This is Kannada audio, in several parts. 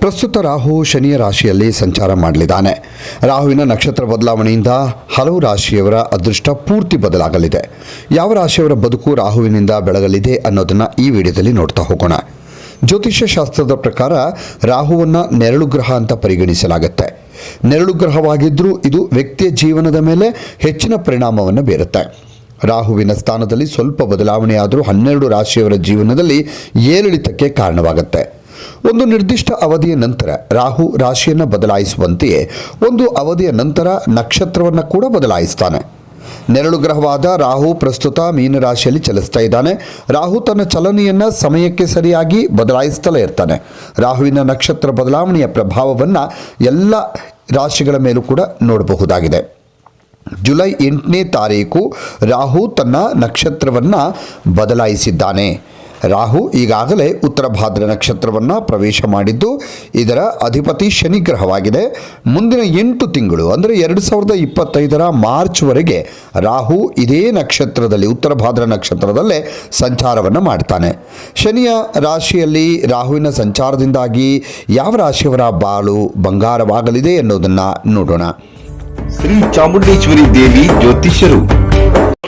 ಪ್ರಸ್ತುತ ರಾಹು ಶನಿಯ ರಾಶಿಯಲ್ಲಿ ಸಂಚಾರ ಮಾಡಲಿದ್ದಾನೆ. ರಾಹುವಿನ ನಕ್ಷತ್ರ ಬದಲಾವಣೆಯಿಂದ ಹಲವು ರಾಶಿಯವರ ಅದೃಷ್ಟ ಪೂರ್ತಿ ಬದಲಾಗಲಿದೆ. ಯಾವ ರಾಶಿಯವರ ಬದುಕು ರಾಹುವಿನಿಂದ ಬೆಳಗಲಿದೆ ಅನ್ನೋದನ್ನು ಈ ವಿಡಿಯೋದಲ್ಲಿ ನೋಡ್ತಾ ಹೋಗೋಣ. ಜ್ಯೋತಿಷ್ಯ ಶಾಸ್ತ್ರದ ಪ್ರಕಾರ ರಾಹುವನ್ನು ನೆರಳು ಗ್ರಹ ಅಂತ ಪರಿಗಣಿಸಲಾಗುತ್ತೆ. ನೆರಳು ಗ್ರಹವಾಗಿದ್ದರೂ ಇದು ವ್ಯಕ್ತಿಯ ಜೀವನದ ಮೇಲೆ ಹೆಚ್ಚಿನ ಪರಿಣಾಮವನ್ನು ಬೀರುತ್ತೆ. ರಾಹುವಿನ ಸ್ಥಾನದಲ್ಲಿ ಸ್ವಲ್ಪ ಬದಲಾವಣೆಯಾದರೂ ಹನ್ನೆರಡು ರಾಶಿಯವರ ಜೀವನದಲ್ಲಿ ಏರಿಳಿತಕ್ಕೆ ಕಾರಣವಾಗುತ್ತೆ. ಒಂದು ನಿರ್ದಿಷ್ಟ ಅವಧಿಯ ನಂತರ ರಾಹು ರಾಶಿಯನ್ನು ಬದಲಾಯಿಸುವಂತೆಯೇ ಒಂದು ಅವಧಿಯ ನಂತರ ನಕ್ಷತ್ರವನ್ನು ಕೂಡ ಬದಲಾಯಿಸ್ತಾನೆ. ನೆರಳು ಗ್ರಹವಾದ ರಾಹು ಪ್ರಸ್ತುತ ಮೀನರಾಶಿಯಲ್ಲಿ ಚಲಿಸ್ತಾ ಇದ್ದಾನೆ. ರಾಹು ತನ್ನ ಚಲನೆಯನ್ನು ಸಮಯಕ್ಕೆ ಸರಿಯಾಗಿ ಬದಲಾಯಿಸ್ತಲೇ ಇರ್ತಾನೆ. ರಾಹುವಿನ ನಕ್ಷತ್ರ ಬದಲಾವಣೆಯ ಪ್ರಭಾವವನ್ನು ಎಲ್ಲ ರಾಶಿಗಳ ಮೇಲೂ ಕೂಡ ನೋಡಬಹುದಾಗಿದೆ. ಜುಲೈ ಎಂಟನೇ ತಾರೀಕು ರಾಹು ತನ್ನ ನಕ್ಷತ್ರವನ್ನು ಬದಲಾಯಿಸಿದ್ದಾನೆ. ರಾಹು ಈಗಾಗಲೇ ಉತ್ತರ ಭಾದ್ರ ನಕ್ಷತ್ರವನ್ನು ಪ್ರವೇಶ ಮಾಡಿದ್ದು ಇದರ ಅಧಿಪತಿ ಶನಿ ಗ್ರಹವಾಗಿದೆ. ಮುಂದಿನ ಎಂಟು ತಿಂಗಳು, ಅಂದರೆ ಎರಡು ಸಾವಿರದ ಇಪ್ಪತ್ತೈದರ ಮಾರ್ಚ್ವರೆಗೆ ರಾಹು ಇದೇ ನಕ್ಷತ್ರದಲ್ಲಿ, ಉತ್ತರ ಭಾದ್ರ ನಕ್ಷತ್ರದಲ್ಲೇ ಸಂಚಾರವನ್ನು ಮಾಡ್ತಾನೆ. ಶನಿಯ ರಾಶಿಯಲ್ಲಿ ರಾಹುವಿನ ಸಂಚಾರದಿಂದಾಗಿ ಯಾವ ರಾಶಿಯವರ ಬಾಳು ಬಂಗಾರವಾಗಲಿದೆ ಎನ್ನುವುದನ್ನು ನೋಡೋಣ. ಶ್ರೀ ಚಾಮುಂಡೇಶ್ವರಿ ದೇವಿ ಜ್ಯೋತಿಷ್ಯರು.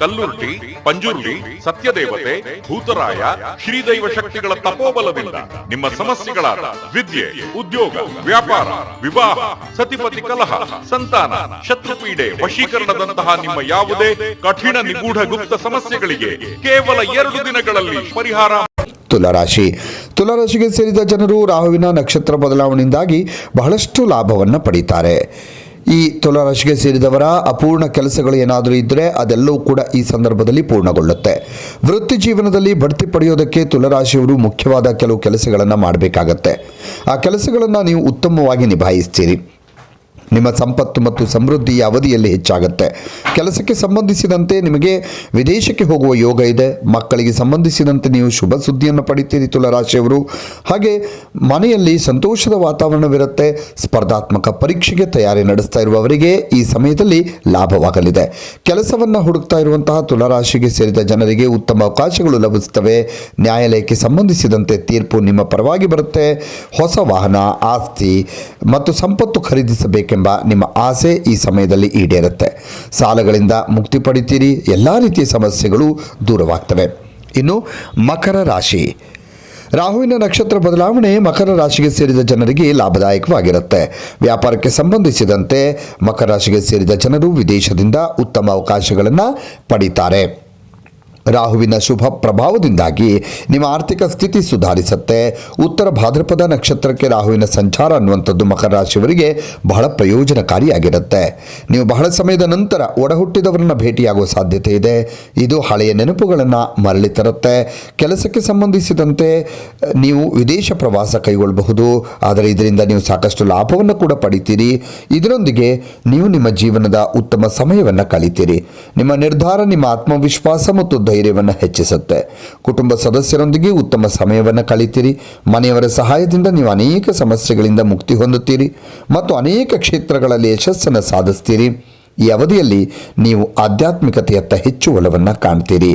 ಕಲ್ಲುರ್ಟಿ ಪಂಜುರ್ಲಿ ಸತ್ಯದೇವತೆ, ಭೂತರಾಯ, ಶ್ರೀದೈವ ಶಕ್ತಿಗಳ ತಪೋಬಲದಿಂದ ನಿಮ್ಮ ಸಮಸ್ಯೆಗಳಾದ ವಿದ್ಯೆ, ಉದ್ಯೋಗ, ವ್ಯಾಪಾರ, ವಿವಾಹ, ಸತಿಪತಿ ಕಲಹ, ಸಂತಾನ, ಶತ್ರುಪೀಡೆ ವಶೀಕರಣದಂತಹ ನಿಮ್ಮ ಯಾವುದೇ ಕಠಿಣ ನಿಗೂಢ ಗುಪ್ತ ಸಮಸ್ಯೆಗಳಿಗೆ ಕೇವಲ ಎರಡು ದಿನಗಳಲ್ಲಿ ಪರಿಹಾರ ತುಲಾರಾಶಿ. ತುಲಾರಾಶಿಗೆ ಸೇರಿದ ಜನರು ರಾಹುವಿನ ನಕ್ಷತ್ರ ಬದಲಾವಣೆಯಿಂದಾಗಿ ಬಹಳಷ್ಟು ಲಾಭವನ್ನು ಪಡೀತಾರೆ. ಈ ತುಲಾರಾಶಿಗೆ ಸೇರಿದವರ ಅಪೂರ್ಣ ಕೆಲಸಗಳು ಏನಾದರೂ ಇದ್ದರೆ ಅದೆಲ್ಲವೂ ಕೂಡ ಈ ಸಂದರ್ಭದಲ್ಲಿ ಪೂರ್ಣಗೊಳ್ಳುತ್ತೆ. ವೃತ್ತಿ ಜೀವನದಲ್ಲಿ ಬಡ್ತಿ ಪಡೆಯೋದಕ್ಕೆ ತುಲರಾಶಿಯವರು ಮುಖ್ಯವಾದ ಕೆಲವು ಕೆಲಸಗಳನ್ನು ಮಾಡಬೇಕಾಗತ್ತೆ. ಆ ಕೆಲಸಗಳನ್ನು ನೀವು ಉತ್ತಮವಾಗಿ ನಿಭಾಯಿಸ್ತೀರಿ. ನಿಮ್ಮ ಸಂಪತ್ತು ಮತ್ತು ಸಮೃದ್ಧಿಯ ಅವಧಿಯಲ್ಲಿ ಹೆಚ್ಚಾಗುತ್ತೆ. ಕೆಲಸಕ್ಕೆ ಸಂಬಂಧಿಸಿದಂತೆ ನಿಮಗೆ ವಿದೇಶಕ್ಕೆ ಹೋಗುವ ಯೋಗ ಇದೆ. ಮಕ್ಕಳಿಗೆ ಸಂಬಂಧಿಸಿದಂತೆ ನೀವು ಶುಭ ಸುದ್ದಿಯನ್ನು ಪಡಿತೀರಿ ತುಲರಾಶಿಯವರು. ಹಾಗೆ ಮನೆಯಲ್ಲಿ ಸಂತೋಷದ ವಾತಾವರಣವಿರುತ್ತೆ. ಸ್ಪರ್ಧಾತ್ಮಕ ಪರೀಕ್ಷೆಗೆ ತಯಾರಿ ನಡೆಸ್ತಾ ಇರುವವರಿಗೆ ಈ ಸಮಯದಲ್ಲಿ ಲಾಭವಾಗಲಿದೆ. ಕೆಲಸವನ್ನು ಹುಡುಕ್ತಾ ಇರುವಂತಹ ತುಲರಾಶಿಗೆ ಸೇರಿದ ಜನರಿಗೆ ಉತ್ತಮ ಅವಕಾಶಗಳು ಲಭಿಸುತ್ತವೆ. ನ್ಯಾಯಾಲಯಕ್ಕೆ ಸಂಬಂಧಿಸಿದಂತೆ ತೀರ್ಪು ನಿಮ್ಮ ಪರವಾಗಿ ಬರುತ್ತೆ. ಹೊಸ ವಾಹನ, ಆಸ್ತಿ ಮತ್ತು ಸಂಪತ್ತು ಖರೀದಿಸಬೇಕೆಂಬ ನಿಮ್ಮ ಆಸೆ ಈ ಸಮಯದಲ್ಲಿ ಈಡೇರುತ್ತೆ. ಸಾಲಗಳಿಂದ ಮುಕ್ತಿ ಪಡಿತೀರಿ. ಎಲ್ಲ ರೀತಿಯ ಸಮಸ್ಯೆಗಳು ದೂರವಾಗ್ತವೆ. ಇನ್ನು ಮಕರ ರಾಶಿ. ರಾಹುವಿನ ನಕ್ಷತ್ರ ಬದಲಾವಣೆ ಮಕರ ರಾಶಿಗೆ ಸೇರಿದ ಜನರಿಗೆ ಲಾಭದಾಯಕವಾಗಿರುತ್ತೆ. ವ್ಯಾಪಾರಕ್ಕೆ ಸಂಬಂಧಿಸಿದಂತೆ ಮಕರ ರಾಶಿಗೆ ಸೇರಿದ ಜನರು ವಿದೇಶದಿಂದ ಉತ್ತಮ ಅವಕಾಶಗಳನ್ನು ಪಡೀತಾರೆ. ರಾಹುವಿನ ಶುಭ ಪ್ರಭಾವದಿಂದಾಗಿ ನಿಮ್ಮ ಆರ್ಥಿಕ ಸ್ಥಿತಿ ಸುಧಾರಿಸುತ್ತೆ. ಉತ್ತರ ಭಾದ್ರಪದ ನಕ್ಷತ್ರಕ್ಕೆ ರಾಹುವಿನ ಸಂಚಾರ ಅನ್ನುವಂಥದ್ದು ಮಕರ ರಾಶಿಯವರಿಗೆ ಬಹಳ ಪ್ರಯೋಜನಕಾರಿಯಾಗಿರುತ್ತೆ. ನೀವು ಬಹಳ ಸಮಯದ ನಂತರ ಒಡಹುಟ್ಟಿದವರನ್ನ ಭೇಟಿಯಾಗುವ ಸಾಧ್ಯತೆ ಇದೆ. ಇದು ಹಳೆಯ ನೆನಪುಗಳನ್ನು ಮರಳಿ ತರುತ್ತೆ. ಕೆಲಸಕ್ಕೆ ಸಂಬಂಧಿಸಿದಂತೆ ನೀವು ವಿದೇಶ ಪ್ರವಾಸ ಕೈಗೊಳ್ಳಬಹುದು. ಆದರೆ ಇದರಿಂದ ನೀವು ಸಾಕಷ್ಟು ಲಾಭವನ್ನು ಕೂಡ ಪಡಿತೀರಿ. ಇದರೊಂದಿಗೆ ನೀವು ನಿಮ್ಮ ಜೀವನದ ಉತ್ತಮ ಸಮಯವನ್ನು ಕಲಿತೀರಿ ನಿಮ್ಮ ನಿರ್ಧಾರ, ನಿಮ್ಮ ಆತ್ಮವಿಶ್ವಾಸ ಮತ್ತು ಧೈರ್ಯವನ್ನು ಹೆಚ್ಚಿಸುತ್ತೆ. ಕುಟುಂಬ ಸದಸ್ಯರೊಂದಿಗೆ ಉತ್ತಮ ಸಮಯವನ್ನು ಕಳೀತೀರಿ. ಮನೆಯವರ ಸಹಾಯದಿಂದ ನೀವು ಅನೇಕ ಸಮಸ್ಯೆಗಳಿಂದ ಮುಕ್ತಿ ಹೊಂದುತ್ತೀರಿ ಮತ್ತು ಅನೇಕ ಕ್ಷೇತ್ರಗಳಲ್ಲಿ ಯಶಸ್ಸನ್ನು ಸಾಧಿಸ್ತೀರಿ. ಈ ಅವಧಿಯಲ್ಲಿ ನೀವು ಆಧ್ಯಾತ್ಮಿಕತೆಯತ್ತ ಹೆಚ್ಚು ಒಲವನ್ನು ಕಾಣ್ತೀರಿ.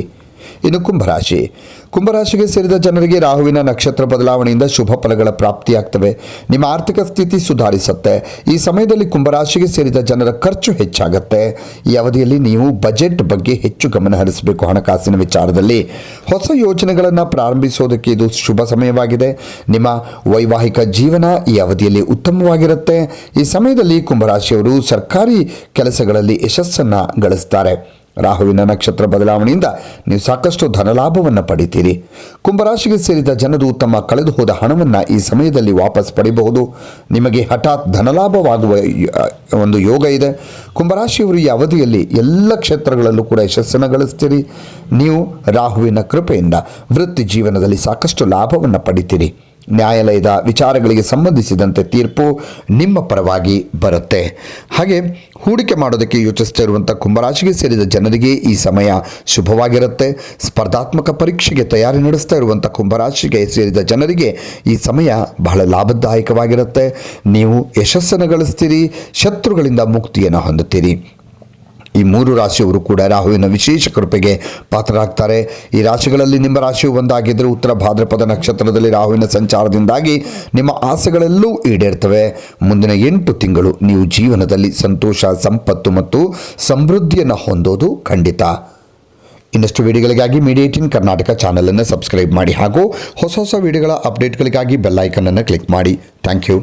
ಇನ್ನು ಕುಂಭರಾಶಿ. ಕುಂಭರಾಶಿಗೆ ಸೇರಿದ ಜನರಿಗೆ ರಾಹುವಿನ ನಕ್ಷತ್ರ ಬದಲಾವಣೆಯಿಂದ ಶುಭ ಫಲಗಳ ಪ್ರಾಪ್ತಿಯಾಗ್ತವೆ. ನಿಮ್ಮ ಆರ್ಥಿಕ ಸ್ಥಿತಿ ಸುಧಾರಿಸುತ್ತೆ. ಈ ಸಮಯದಲ್ಲಿ ಕುಂಭರಾಶಿಗೆ ಸೇರಿದ ಜನರ ಖರ್ಚು ಹೆಚ್ಚಾಗುತ್ತೆ. ಈ ಅವಧಿಯಲ್ಲಿ ನೀವು ಬಜೆಟ್ ಬಗ್ಗೆ ಹೆಚ್ಚು ಗಮನ ಹರಿಸಬೇಕು. ಹಣಕಾಸಿನ ವಿಚಾರದಲ್ಲಿ ಹೊಸ ಯೋಜನೆಗಳನ್ನು ಪ್ರಾರಂಭಿಸೋದಕ್ಕೆ ಇದು ಶುಭ ಸಮಯವಾಗಿದೆ. ನಿಮ್ಮ ವೈವಾಹಿಕ ಜೀವನ ಈ ಅವಧಿಯಲ್ಲಿ ಉತ್ತಮವಾಗಿರುತ್ತೆ. ಈ ಸಮಯದಲ್ಲಿ ಕುಂಭರಾಶಿಯವರು ಸರ್ಕಾರಿ ಕೆಲಸಗಳಲ್ಲಿ ಯಶಸ್ಸನ್ನು ಗಳಿಸ್ತಾರೆ. ರಾಹುವಿನ ನಕ್ಷತ್ರ ಬದಲಾವಣೆಯಿಂದ ನೀವು ಸಾಕಷ್ಟು ಧನಲಾಭವನ್ನು ಪಡಿತೀರಿ. ಕುಂಭರಾಶಿಗೆ ಸೇರಿದ ಜನರು ತಮ್ಮ ಕಳೆದು ಹೋದ ಹಣವನ್ನು ಈ ಸಮಯದಲ್ಲಿ ವಾಪಸ್ ಪಡೆಯಬಹುದು ನಿಮಗೆ ಹಠಾತ್ ಧನಲಾಭವಾಗುವ ಒಂದು ಯೋಗ ಇದೆ. ಕುಂಭರಾಶಿಯವರು ಈ ಅವಧಿಯಲ್ಲಿ ಎಲ್ಲ ಕ್ಷೇತ್ರಗಳಲ್ಲೂ ಕೂಡ ಯಶಸ್ಸನ್ನು ಗಳಿಸ್ತೀರಿ. ನೀವು ರಾಹುವಿನ ಕೃಪೆಯಿಂದ ವೃತ್ತಿ ಜೀವನದಲ್ಲಿ ಸಾಕಷ್ಟು ಲಾಭವನ್ನು ಪಡಿತೀರಿ. ನ್ಯಾಯಾಲಯದ ವಿಚಾರಗಳಿಗೆ ಸಂಬಂಧಿಸಿದಂತೆ ತೀರ್ಪು ನಿಮ್ಮ ಪರವಾಗಿ ಬರುತ್ತೆ. ಹಾಗೆ ಹೂಡಿಕೆ ಮಾಡೋದಕ್ಕೆ ಯೋಚಿಸ್ತಾ ಇರುವಂಥ ಕುಂಭರಾಶಿಗೆ ಸೇರಿದ ಜನರಿಗೆ ಈ ಸಮಯ ಶುಭವಾಗಿರುತ್ತೆ. ಸ್ಪರ್ಧಾತ್ಮಕ ಪರೀಕ್ಷೆಗೆ ತಯಾರಿ ನಡೆಸ್ತಾ ಇರುವಂಥ ಕುಂಭರಾಶಿಗೆ ಸೇರಿದ ಜನರಿಗೆ ಈ ಸಮಯ ಬಹಳ ಲಾಭದಾಯಕವಾಗಿರುತ್ತೆ. ನೀವು ಯಶಸ್ಸನ್ನು ಗಳಿಸ್ತೀರಿ, ಶತ್ರುಗಳಿಂದ ಮುಕ್ತಿಯನ್ನು ಹೊಂದುತ್ತೀರಿ. ಈ ಮೂರು ರಾಶಿಯವರು ಕೂಡ ರಾಹುವಿನ ವಿಶೇಷ ಕೃಪೆಗೆ ಪಾತ್ರರಾಗ್ತಾರೆ. ಈ ರಾಶಿಗಳಲ್ಲಿ ನಿಮ್ಮ ರಾಶಿಯು ಒಂದಾಗಿದ್ದರೆ ಉತ್ತರ ಭಾದ್ರಪದ ನಕ್ಷತ್ರದಲ್ಲಿ ರಾಹುವಿನ ಸಂಚಾರದಿಂದಾಗಿ ನಿಮ್ಮ ಆಸೆಗಳೆಲ್ಲೂ ಈಡೇರ್ತವೆ. ಮುಂದಿನ ಎಂಟು ತಿಂಗಳು ನೀವು ಜೀವನದಲ್ಲಿ ಸಂತೋಷ, ಸಂಪತ್ತು ಮತ್ತು ಸಮೃದ್ಧಿಯನ್ನು ಹೊಂದೋದು ಖಂಡಿತ. ಇನ್ನಷ್ಟು ವಿಡಿಯೋಗಳಿಗಾಗಿ ಮೀಡಿಯೇಟಿನ್ ಕರ್ನಾಟಕ ಚಾನಲನ್ನು ಸಬ್ಸ್ಕ್ರೈಬ್ ಮಾಡಿ ಹಾಗೂ ಹೊಸ ಹೊಸ ವಿಡಿಯೋಗಳ ಅಪ್ಡೇಟ್ಗಳಿಗಾಗಿ ಬೆಲ್ಲೈಕನನ್ನು ಕ್ಲಿಕ್ ಮಾಡಿ. Thank you.